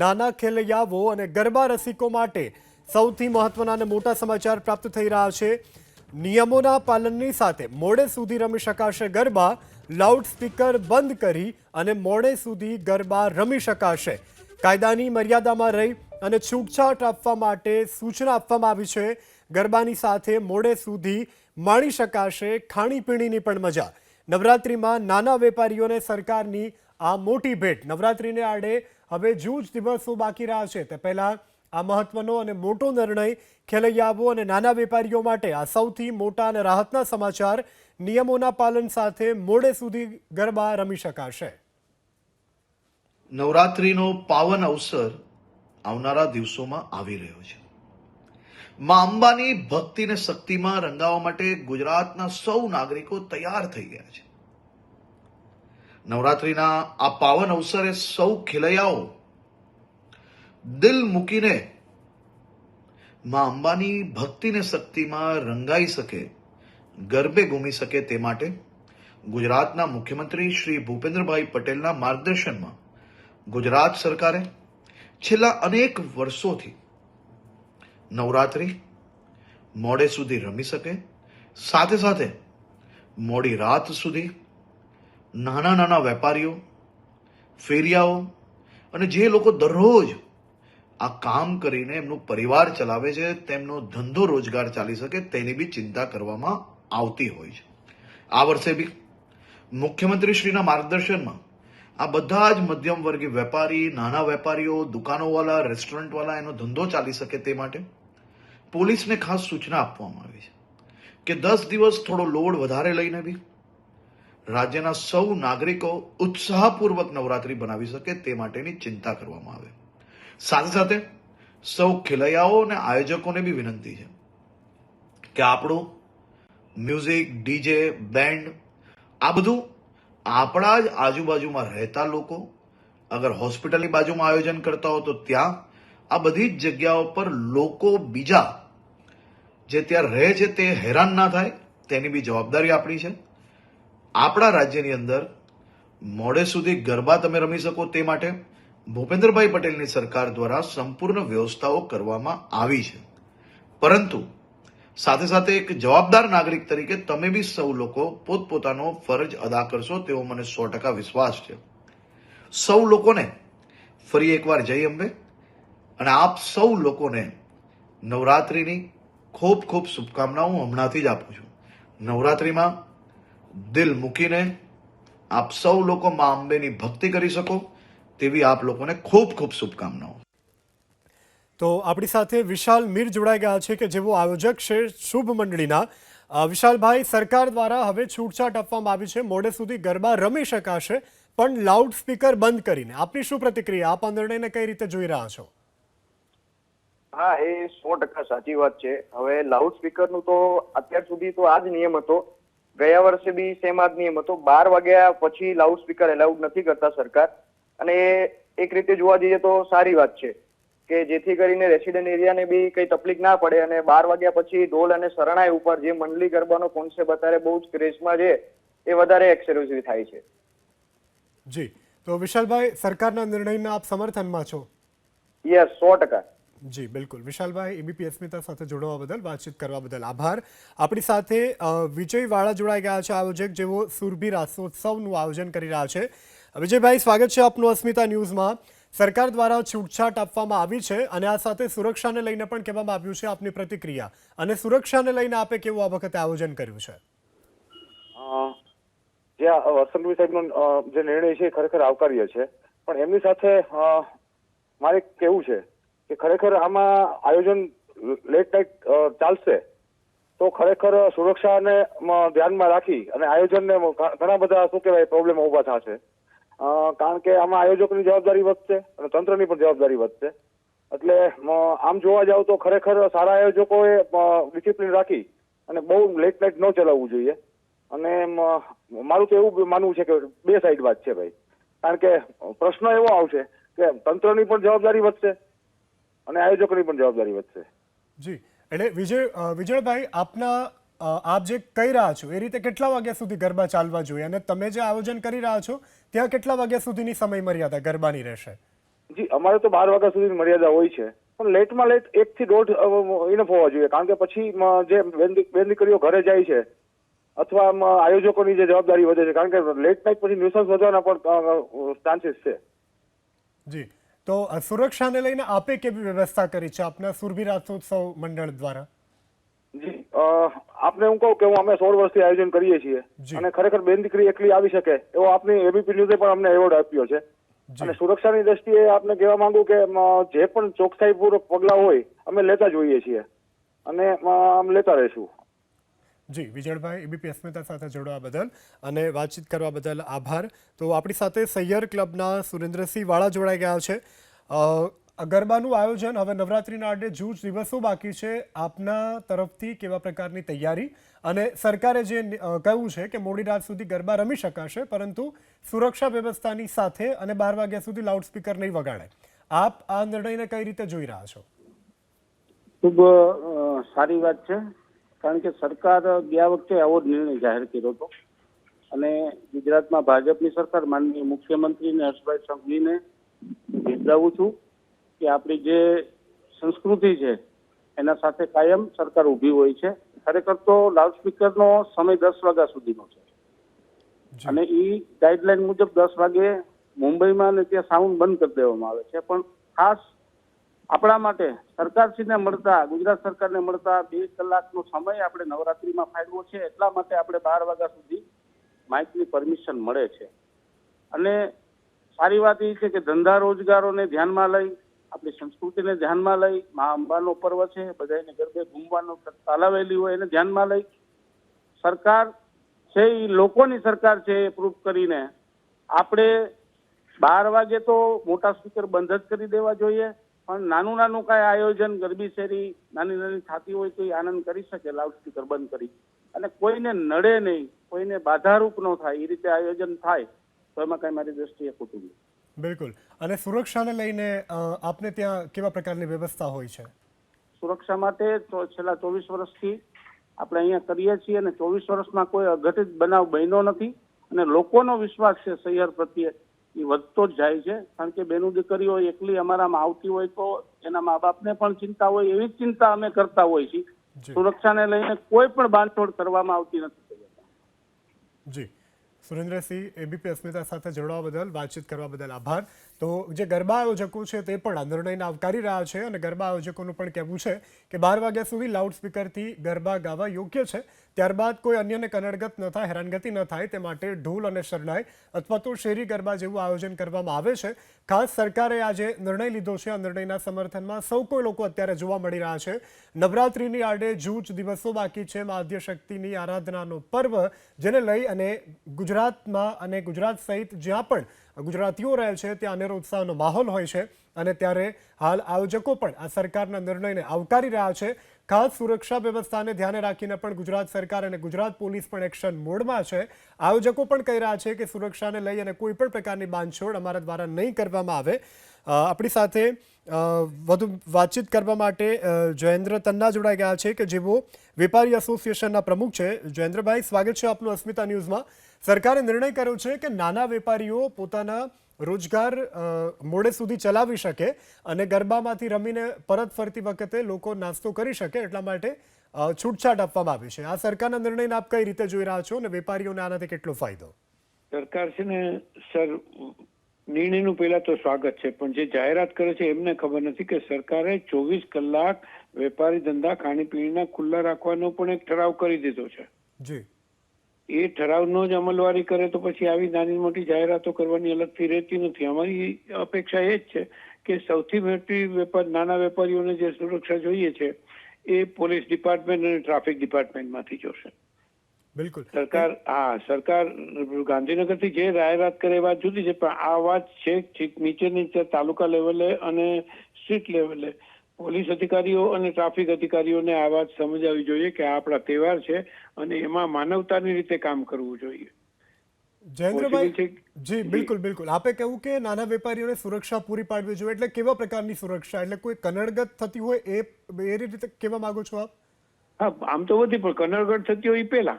નાના ખેલૈયાઓ અને ગરબા રસિકો માટે સૌથી મહત્વના અને મોટા સમાચાર પ્રાપ્ત થઈ રહ્યા છે. નિયમોના પાલનની સાથે મોડે સુધી રમી શકાશે ગરબા, લાઉડ સ્પીકર બંધ કરી અને મોડે સુધી ગરબા રમી શકાશે. કાયદાની મર્યાદામાં રહી અને છૂટછાટ આપવા માટે સૂચના આપવામાં આવી છે. ગરબાની સાથે મોડે સુધી માણી શકાશે ખાણીપીણીની પણ મજા. નવરાત્રિમાં નાના વેપારીઓને સરકારની આ મોટી ભેટ. નવરાત્રિને આડે હવે જૂજ દિવસો બાકી રહ્યા છે. તે પહેલાં આ મહત્વનો અને મોટો નિર્ણય ખેલૈયાઓ અને નાના વેપારીઓ માટે આ સૌથી મોટા અને રાહતના સમાચાર નિયમોના પાલન સાથે મોડે સુધી ગરબા રમી શકાશે. નવરાત્રિનો પાવન અવસર આવનારા દિવસોમાં આવી રહ્યો છે. મા અંબાની ભક્તિ ને શક્તિમાં રંગાવવા માટે ગુજરાતના સૌ નાગરિકો તૈયાર થઈ ગયા છે. નવરાત્રિના આ પાવન અવસરે સૌ ખેલૈયાઓ દિલ મૂકીને મા અંબાની ભક્તિને શક્તિમાં રંગાઈ શકે, ગરબે ઘૂમી શકે તે માટે ગુજરાતના મુખ્યમંત્રી શ્રી ભૂપેન્દ્રભાઈ પટેલના માર્ગદર્શનમાં ગુજરાત સરકારે છેલ્લા અનેક વર્ષોથી નવરાત્રિ મોડે સુધી રમી શકે, સાથે સાથે મોડી રાત સુધી નાના નાના વેપારીઓ, ફેરિયાઓ અને જે લોકો દરરોજ આ કામ કરીને એમનું પરિવાર ચલાવે છે, તેમનો ધંધો રોજગાર ચાલી શકે તેની બી ચિંતા કરવામાં આવતી હોય છે. આ વર્ષે બી મુખ્યમંત્રી શ્રીના માર્ગદર્શનમાં આ બધા જ મધ્યમ વર્ગીય વેપારી, નાના વેપારીઓ દુકાનોવાળા રેસ્ટોરન્ટવાળા એનો ધંધો ચાલી શકે તે માટે પોલીસને ખાસ સૂચના આપવામાં આવી છે કે દસ દિવસ થોડો લોડ વધારે લઈને બી રાજ્યના સૌ નાગરિકો ઉત્સાહપૂર્વક નવરાત્રી બનાવી શકે તે માટેની ચિંતા કરવામાં આવે. સાથે સાથે સૌ ખેલૈયાઓ અને આયોજકોને બી વિનંતી છે કે આપણું મ્યુઝિક, ડીજે, બેન્ડ, આ બધું આપણા જ આજુબાજુમાં રહેતા લોકો અગર હોસ્પિટલની બાજુમાં આયોજન કરતા હો તો ત્યાં આ બધી જ જગ્યાઓ પર લોકો બીજા જે ત્યાં રહે છે તે હેરાન ના થાય તેની બી જવાબદારી આપણી છે. આપણા રાજ્યની અંદર મોડે સુધી ગરબા તમે રમી શકો તે માટે ભૂપેન્દ્રભાઈ પટેલની સરકાર દ્વારા સંપૂર્ણ વ્યવસ્થાઓ કરવામાં આવી છે. પરંતુ સાથે સાથે એક જવાબદાર નાગરિક તરીકે તમે બી સૌ લોકો પોતપોતાનો ફરજ અદા કરશો તેવો મને સો ટકા વિશ્વાસ છે. સૌ લોકોને ફરી એકવાર જય અંબે અને આપ સૌ લોકોને નવરાત્રિની ખૂબ ખૂબ શુભકામનાઓ હમણાંથી જ આપું છું. નવરાત્રિમાં દિલ મૂકીને આપ સૌ લોકો મા અંબેની ભક્તિ કરી શકો તેવી આપ લોકોને ખૂબ ખૂબ શુભકામનાઓ. તો આપણી સાથે વિશાલ મીર જોડાઈ ગયા છે કે જેઓ આયોજક છે શુભ મંડળીના. વિશાલભાઈ સરકાર દ્વારા હવે છૂટછાટ આપવામાં આવી છે. મોડે સુધી ગરબા રમી શકાશે પણ લાઉડ સ્પીકર બંધ કરીને. આપની શું પ્રતિક્રિયા? આપ આ નિર્ણયને કઈ રીતે જોઈ રહ્યા છો? હા એ સો ટકા સાચી વાત છે. હવે લાઉડ સ્પીકરનું તો અત્યાર સુધી તો આ જ નિયમ હતો. ગયા વર્ષે બી સેમ આ જ નિયમ હતો. બાર વાગ્યા પછી લાઉડ સ્પીકર એલાઉડ નથી કરતા સરકાર. અને એક રીતે જોવા જઈએ તો સારી વાત છે કે જેથી કરીને રેસિડેન્ટ એરિયાને બી કઈ તકલીફ ના પડે અને બાર વાગ્યા પછી ઢોલ અને શરણાઈ ઉપર જે મંડલી ગરબાનો કોન્સેપ્ટ અત્યારે બહુ જ ક્રેઝમાં છે એ વધારે એક્સક્લુઝિવ થાય છે. જી. તો વિશાલભાઈ સરકારના નિર્ણયના આપ સમર્થનમાં છો? યસ સો ટકા. જી, બિલકુલ. વિશાલભાઈ એબીપી અસ્મિતા સાથે જોડવા બદલ, વાતચીત કરવા બદલ આભાર. આપણી સાથે વિજય વાળા જોડાઈ ગયા છે આયોજક જેઓ સુરભી રાસોત્સવનું આયોજન કરી રહ્યા છે. વિજયભાઈ, સ્વાગત છે આપનું અસ્મિતા ન્યૂઝમાં. સરકાર દ્વારા છૂટછાટ આપવામાં આવી છે અને આ સાથે સુરક્ષાને લઈને પણ કહેવામાં આવ્યું છે આપની પ્રતિક્રિયા. અને સુરક્ષાને લઈને આપે કેવું આ વખતે આયોજન કર્યું છે? જે વસંતભાઈ જે નિર્ણય છે ખરેખર આવકાર્ય છે. પણ એમની સાથે મારે કેવું છે કે ખરેખર આમાં આયોજન લેટ નાઇટ ચાલશે. તો ખરેખર સુરક્ષાને ધ્યાનમાં રાખી અને આયોજનને ઘણા બધા શું કહેવાય પ્રોબ્લેમ ઊભા થશે. કારણ કે આમાં આયોજકની જવાબદારી વધશે અને તંત્રની પણ જવાબદારી વધશે. એટલે આમ જોવા જાવ તો ખરેખર સારા આયોજકોએ ડિસિપ્લિન રાખી અને બહુ લેટ નાઇટ ન ચલાવવું જોઈએ. અને મારું તો એવું માનવું છે કે બે સાઈડ વાત છે ભાઈ. કારણ કે પ્રશ્ન એવો આવશે કે તંત્રની પણ જવાબદારી વધશે અને આયોજકોની પણ જવાબદારી વધશે. જી. એટલે વિજય વિજયભાઈ આપના આપ જે કહી રહ્યા છો એ રીતે કેટલા વાગ્યા સુધી ગરબા ચાલવા જોઈએ? અને તમે જે આયોજન કરી રહ્યા છો ત્યાં કેટલા વાગ્યા સુધીની સમય મર્યાદા ગરબાની રહેશે? જી અમારે તો બાર વાગ્યા સુધીની મર્યાદા હોય છે. પણ લેટમાં લેટ એક થી દોઢ ઇનફ હોવા જોઈએ. કારણ કે પછી જે બેન દીક- દીકરીઓ ઘરે જાય છે અથવા આયોજકોની જે જવાબદારી વધે છે. કારણ કે લેટ નાઇટ પછી ન્યુસન્સ વધવાના પણ ચાન્સીસ છે. જી. તો સુરક્ષાને લઈને આપે કેવી વ્યવસ્થા કરી છે આપના સુરભી રાસોત્સવ મંડળ દ્વારા જી આપને હું કહું કે હું અમે સોળ વર્ષથી આયોજન કરીએ છીએ. અને ખરેખર બેન દીકરી એકલી આવી શકે એવો આપની એબીપી ન્યૂઝે પણ અમને એવોર્ડ આપ્યો છે. અને સુરક્ષાની દ્રષ્ટિએ આપને કહેવા માંગુ કે જે પણ ચોકસાઈપૂર્વક પગલાં હોય અમે લેતા જોઈએ છીએ અને લેતા રહીશું જી, વિજયભાઈ એબીપી અસ્મિતા સાથે જોડવા બદલ અને વાતચીત કરવા બદલ આભાર. તો આપણી સાથે સૈયર ક્લબના સુરેન્દ્રસિંહ વાળા જોડાઈ ગયા છે. ગરબાનું આયોજન હવે નવરાત્રિના આડે જૂજ દિવસો બાકી છે. આપના તરફથી કેવા પ્રકારની તૈયારી? અને સરકારે જે કહ્યું છે કે મોડી રાત સુધી ગરબા રમી શકાશે, પરંતુ સુરક્ષા વ્યવસ્થાની સાથે અને બાર વાગ્યા સુધી લાઉડસ્પીકર નહીં વગાડે આપ આ નિર્ણયને કઈ રીતે જોઈ રહ્યા છો? ખૂબ સારી વાત છે. કારણ કે સરકાર ગયા વખતે આવો નિર્ણય જાહેર કર્યો હતો. અને ગુજરાતમાં ભાજપની સરકાર માનનીય મુખ્યમંત્રીને હર્ષભાઈ સંઘવીને બિરદાવું છું કે આપણી જે સંસ્કૃતિ છે એના સાથે કાયમ સરકાર ઊભી હોય છે. ખરેખર તો લાઉડસ્પીકરનો સમય દસ વાગ્યા સુધીનો છે. અને એ ગાઈડલાઈન મુજબ દસ વાગે મુંબઈમાં અને ત્યાં સાઉન્ડ બંધ કરી દેવામાં આવે છે. પણ ખાસ આપણા માટે સરકારશ્રીને મળતા, ગુજરાત સરકારને મળતા બે કલાકનો સમય આપણે નવરાત્રીમાં ફાળવો છે, એટલા માટે આપણે બાર વાગ્યા સુધી માઇકની પરમિશન મળે છે. અને સારી વાત એ છે કે ધંધા રોજગારોને ધ્યાનમાં લઈ, આપણી સંસ્કૃતિને ધ્યાનમાં લઈ, મા અંબાનો પર્વ છે બધાને ગરબે ઘૂમવાનો તાલાવેલી હોય એને ધ્યાનમાં લઈ, સરકાર છે એ લોકોની સરકાર છે એ પ્રૂફ કરીને આપણે બાર વાગે તો મોટા સ્પીકર બંધ જ કરી દેવા જોઈએ. પણ નાનું નાનું કાંઈ આયોજન ગરબી શેરી નાની નાની થતી હોય તો એ આનંદ કરી શકે લાઉડ સ્પીકર બંધ કરી. અને કોઈને નડે નહીં કોઈને બાધારૂપ ન થાય એ રીતે આયોજન થાય તો એમાં કાંઈ મારી દ્રષ્ટિએ ખોટું નહીં. બિલકુલ. અને સુરક્ષાને લઈને આપને ત્યાં કેવા પ્રકારની વ્યવસ્થા હોય છે? સુરક્ષા માટે તો છેલ્લા ચોવીસ વર્ષથી આપણે અહીંયા કરીએ છીએ અને ચોવીસ વર્ષમાં કોઈ અઘટિત બનાવ બન્યો નથી અને લોકોનો વિશ્વાસ છે શહેર પ્રત્યે એ વધતો જ જાય છે. કારણ કે બેનું દીકરીઓ એકલી અમારામાં આવતી હોય તો એના મા બાપને પણ ચિંતા હોય એવી જ ચિંતા અમે કરતા હોય છીએ. સુરક્ષાને લઈને કોઈ પણ બાંધછોડ કરવામાં આવતી નથી. જી. સુરેન્દ્રસિંહ એબીપી અસ્મિતા સાથે જોડવા બદલ વાતચીત કરવા બદલ આભાર. તો જે ગરબા આયોજકો છે તે પણ આ નિર્ણયને આવકારી રહ્યા છે અને ગરબા આયોજકોનું પણ કહેવું છે કે બાર વાગ્યા સુધી લાઉડસ્પીકરથી ગરબા ગાવા યોગ્ય છે. ત્યારબાદ કોઈ અન્યને કનડગત ન થાય, હેરાનગતિ ન થાય તે માટે ઢોલ અને શરણાઈ અથવા તો શેરી ગરબા જેવું આયોજન કરવામાં આવે છે. ખાસ સરકારે આજે નિર્ણય લીધો છે. આ નિર્ણયના સમર્થનમાં સૌ કોઈ લોકો અત્યારે જોવા મળી રહ્યા છે. નવરાત્રિની આડે જૂજ દિવસો બાકી છે. માધ્ય આદ્યશક્તિની આરાધનાનો પર્વ, જેને લઈ અને ગુજરાતમાં અને ગુજરાત સહિત જ્યાં પણ ગુજરાતીઓ રહે છે, ત્યાં અનેરો ઉત્સાહનો માહોલ હોય છે અને ત્યારે હાલ આયોજકો પણ આ સરકારના નિર્ણયને આવકારી રહ્યા છે. ખાસ સુરક્ષા વ્યવસ્થાને ધ્યાને રાખીને પણ ગુજરાત સરકાર અને ગુજરાત પોલીસ પણ એક્શન મોડમાં છે. આયોજકો પણ કહી રહ્યા છે કે સુરક્ષાને લઈ અને કોઈ પણ પ્રકારની બાંધછોડ અમારા દ્વારા નહીં કરવામાં આવે. આપણી સાથે વધુ વાતચીત કરવા માટે જયેન્દ્ર તન્ના જોડાઈ ગયા છે કે જેઓ વેપારી એસોસિએશનના પ્રમુખ છે. જયેન્દ્રભાઈ, સ્વાગત છે આપનું અસ્મિતા ન્યૂઝમાં. સરકારે નિર્ણય કર્યો છે કે નાના વેપારીઓ પોતાના રોજગાર મોડે સુધી ચલાવી શકે અને ગરબામાંથી રમીને પરત ફરતી વખતે લોકો નાસ્તો કરી શકે એટલા માટે છૂટછાટ આપવામાં આવી છે. આ સરકારના નિર્ણયને આપ કઈ રીતે જોઈ રહ્યા છો અને વેપારીઓને આનાથી કેટલો ફાયદો? સરકાર છે ને સર નિર્ણયનું પહેલા તો સ્વાગત છે પણ જે જાહેરાત કરે છે એમને ખબર નથી કે સરકારે ચોવીસ કલાક વેપારી ધંધા ખાણીપીણીના ખુલ્લા રાખવાનો પણ એક ઠરાવ કરી દીધો છે. જી. એ ઠરાવનો જ અમલવારી કરે તો પછી આવી નાની મોટી જાહેરાતો કરવાની અલગથી રહેતી નથી. અમારી અપેક્ષા એ જ છે કે સૌથી મોટી વેપાર નાના વેપારીઓને જે સુરક્ષા જોઈએ છે એ પોલીસ ડિપાર્ટમેન્ટ અને ટ્રાફિક ડિપાર્ટમેન્ટમાંથી જોશે બિલકુલ. સરકાર હા સરકાર ગાંધીનગરથી જે જાહેરાત કરે એ વાત જુદી છે પણ આ વાત છે નીચેની તાલુકા લેવલે અને સ્ટ્રીટ લેવલે. પોલીસ અધિકારીઓ અને ટ્રાફિક અધિકારીઓને આ વાત સમજાવવી જોઈએ કે આ આપણા તહેવાર છે અને એમાં માનવતાની રીતે કામ કરવું જોઈએ. જયેન્દ્રભાઈ જી બિલકુલ બિલકુલ. આપે કહ્યું કે નાના વેપારીઓને સુરક્ષા પૂરી પાડવી જોઈએ એટલે કેવા પ્રકારની સુરક્ષા? એટલે કોઈ કનડગત થતી હોય એ એ રીતે કેવા માંગો છો આપ? હા આમ તો બધી પણ કનડગત થતી હોય એ પહેલા.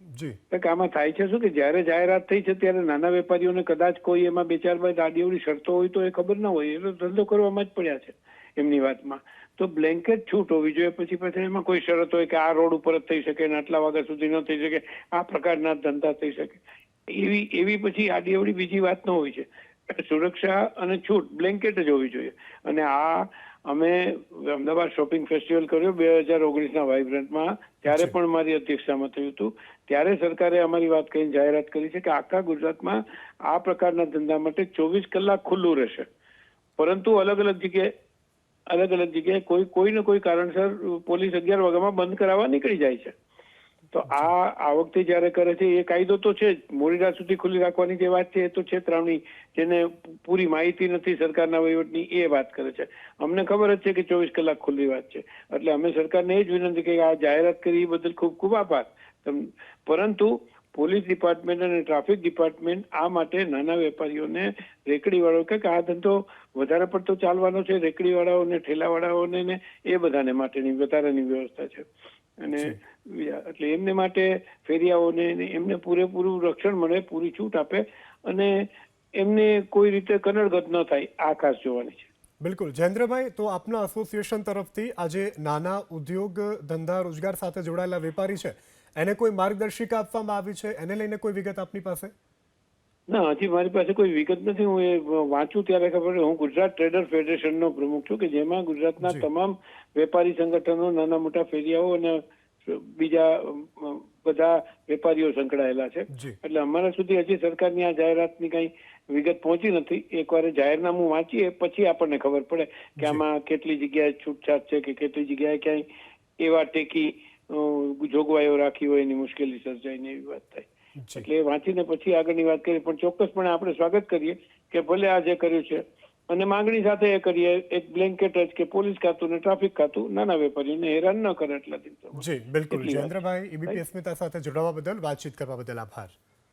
જી. કે આમાં થાય છે શું કે જ્યારે જાહેરાત થઈ છે ત્યારે નાના વેપારીઓને કદાચ કોઈ એમાં બે ચાર બાય દાદીઓની શરતો હોય તો એ ખબર ના હોય. એટલે ધંધો કરવામાં જ પડ્યા છે. એમની વાતમાં. તો બ્લેન્કેટ છૂટ હોવી જોઈએ. પછી પછી એમાં કોઈ શરત હોય કે આ રોડ ઉપર જ થઈ શકે ને આટલા વાગ્યા સુધી ન થઈ શકે આ પ્રકારના ધંધા થઈ શકે. એવી એવી પછી આડીઅવડી બીજી વાત ન હોય છે સુરક્ષા અને છૂટ બ્લેન્કેટ જ હોવી જોઈએ. અને આ અમે અમદાવાદ શોપિંગ ફેસ્ટિવલ કર્યો બે હજાર ઓગણીસના વાઇબ્રન્ટમાં ત્યારે પણ મારી અધ્યક્ષતામાં થયું હતું. ત્યારે સરકારે અમારી વાત કહીને જાહેરાત કરી છે કે આખા ગુજરાતમાં આ પ્રકારના ધંધા માટે ચોવીસ કલાક ખુલ્લું રહેશે. પરંતુ અલગ અલગ જગ્યાએ અલગ અલગ જગ્યાએ કોઈ કોઈ ને કોઈ કારણસર પોલીસ અગિયાર વાગ્યામાં બંધ કરાવવા નીકળી જાય છે. તો આ આ વખતે જયારે કરે છે, એ કાયદો તો છે જ. મોડી રાત સુધી ખુલ્લી રાખવાની જે વાત છે, એ તો છેતરામણી જેને પૂરી માહિતી નથી સરકારના વહીવટની, એ વાત કરે છે. અમને ખબર જ છે કે ચોવીસ કલાક ખુલ્લી વાત છે. એટલે અમે સરકારને એ જ વિનંતી કે આ જાહેરાત કરી એ બદલ ખૂબ ખૂબ આભાર. પરંતુ પોલીસ ડિપાર્ટમેન્ટ અને ટ્રાફિક ડિપાર્ટમેન્ટ આ માટે નાના વેપારીઓને રેકડીવાળો કે આ ધંધો વધારે પડતો ચાલવાનો છે રેકડીવાળાઓને ઠેલાવાળાઓને ને એ બધાને માટેની વધારાની વ્યવસ્થા છે. અને એટલે એમને માટે ફેરિયાઓને એમને પૂરેપૂરું રક્ષણ મળે પૂરી છૂટ આપે અને એમને કોઈ રીતે કનડગત ન થાય આ ખાસ જોવાની છે. બિલકુલ. જયેન્દ્રભાઈ તો આપના એસોસિએશન તરફથી આજે નાના ઉદ્યોગ ધંધા રોજગાર સાથે જોડાયેલા વેપારી છે. એને કોઈ માર્ગદર્શિકા આપવામાં આવી છે? એને લઈને કોઈ વિગત આપની પાસે? ના હજી મારી પાસે કોઈ વિગત નથી. હું એ વાંચું ત્યારે ખબર હું ગુજરાત ટ્રેડર ફેડરેશનનો પ્રમુખ છું કે જેમાં ગુજરાતના તમામ વેપારી સંગઠનો નાના મોટા ફેરિયાઓ અને બીજા બધા વેપારીઓ સંકળાયેલા છે. એટલે અમારા સુધી હજી સરકારની આ જાહેરાતની કઈ વિગત પહોંચી નથી. એકવાર જાહેરનામું વાંચીએ પછી આપણને ખબર પડે કે આમાં કેટલી જગ્યાએ છૂટછાટ છે કે કેટલી જગ્યાએ ક્યાંય એવા ટેકી જોગવાઈઓ રાખી હોય એની મુશ્કેલી સર્જાય ને એવી વાત થાય. એટલે વાંચીને પછી આગળની વાત કરીએ પણ ચોક્કસપણે આપણે સ્વાગત કરીએ કે ભલે આ જે કર્યું છે અને માંગણી સાથે એ કરીએ એક બ્લેન્કેટ જ કે પોલીસ ખાતું ને ટ્રાફિક ખાતું નાના વેપારીઓને હેરાન ન કરે એટલા દિવસોમાં. જી બિલકુલ. જયેન્દ્રભાઈ એબીપી અસ્મિતા સાથે જોડાવા બદલ વાતચીત કરવા બદલ આભાર.